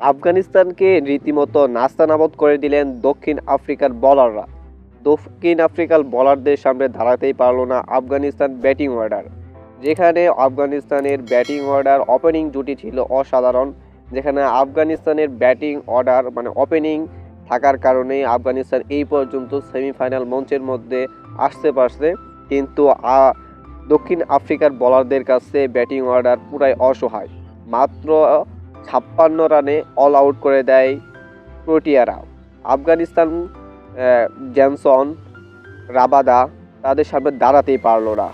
আফগানিস্তানকে রীতিমতো নাস্তানাবদ করে দিলেন দক্ষিণ আফ্রিকার বলাররা দক্ষিণ আফ্রিকার বলারদের সামনে দাঁড়াতেই পারল না আফগানিস্তান ব্যাটিং অর্ডার যেখানে আফগানিস্তানের ব্যাটিং অর্ডার ওপেনিং জুটি ছিল অসাধারণ, যেখানে আফগানিস্তানের ব্যাটিং অর্ডার মানে ওপেনিং থাকার কারণে আফগানিস্তান এই পর্যন্ত সেমিফাইনাল মঞ্চের মধ্যে আসতে পারছে। কিন্তু দক্ষিণ আফ্রিকার বলারদের কাছে ব্যাটিং অর্ডার পুরাই অসহায়। মাত্র ছাপ্পান্ন রানে অল আউট করে দেয় প্রোটিয়ারা। আফগানিস্তান জ্যানসন রাবাদা তাদের সামনে দাঁড়াতেই পারল না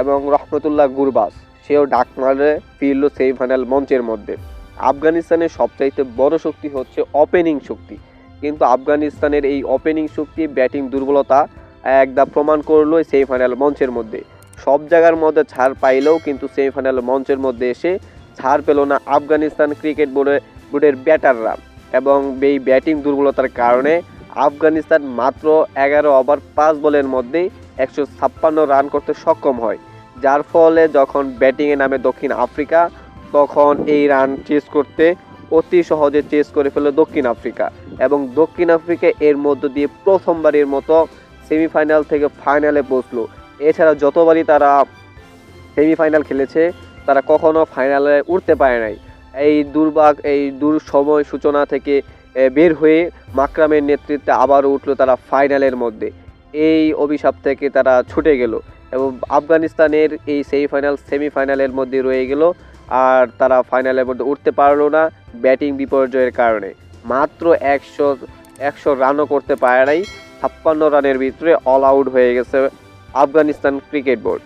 এবং রহমতুল্লাহ গুরবাস সেও ডাক মারে ফিরল সেমিফাইনাল মঞ্চের মধ্যে। আফগানিস্তানের সবচাইতে বড় শক্তি হচ্ছে ওপেনিং শক্তি। কিন্তু আফগানিস্তানের এই ওপেনিং শক্তি ব্যাটিং দুর্বলতা একদা প্রমাণ করল সেমিফাইনাল মঞ্চের মধ্যে। সব জায়গার মধ্যে ছাড় পাইলেও কিন্তু সেমিফাইনাল মঞ্চের মধ্যে এসে ছাড় পেল না আফগানিস্তান ক্রিকেট বোর্ডের বোর্ডের ব্যাটাররা। এবং এই ব্যাটিং দুর্বলতার কারণে আফগানিস্তান মাত্র এগারো ওভার পাঁচ বলের মধ্যেই একশো ছাপ্পান্ন রান করতে সক্ষম হয়। যার ফলে যখন ব্যাটিংয়ে নামে দক্ষিণ আফ্রিকা, তখন এই রান চেস করতে অতি সহজে চেস করে ফেলল দক্ষিণ আফ্রিকা। এবং দক্ষিণ আফ্রিকা এর মধ্য দিয়ে প্রথমবারের মতো সেমিফাইনাল থেকে ফাইনালে পৌঁছলো। এছাড়া যতবারই তারা সেমিফাইনাল খেলেছে তারা কখনো ফাইনালে উঠতে পারে নাই। এই দুর্ভাগ, এই দূর সময় সূচনা থেকে বের হয়ে মাকরামের নেতৃত্বে আবারও উঠল তারা ফাইনালের মধ্যে। এই অভিশাপ থেকে তারা ছুটে গেল এবং আফগানিস্তানের এই সেমিফাইনাল সেমিফাইনালের মধ্যে রয়ে গেল আর তারা ফাইনালের মধ্যে উঠতে পারল না ব্যাটিং বিপর্যয়ের কারণে। মাত্র একশো একশো রানও করতে পারে নাই, ছাপ্পান্ন রানের ভিতরে অল আউট হয়ে গেছে আফগানিস্তান ক্রিকেট বোর্ড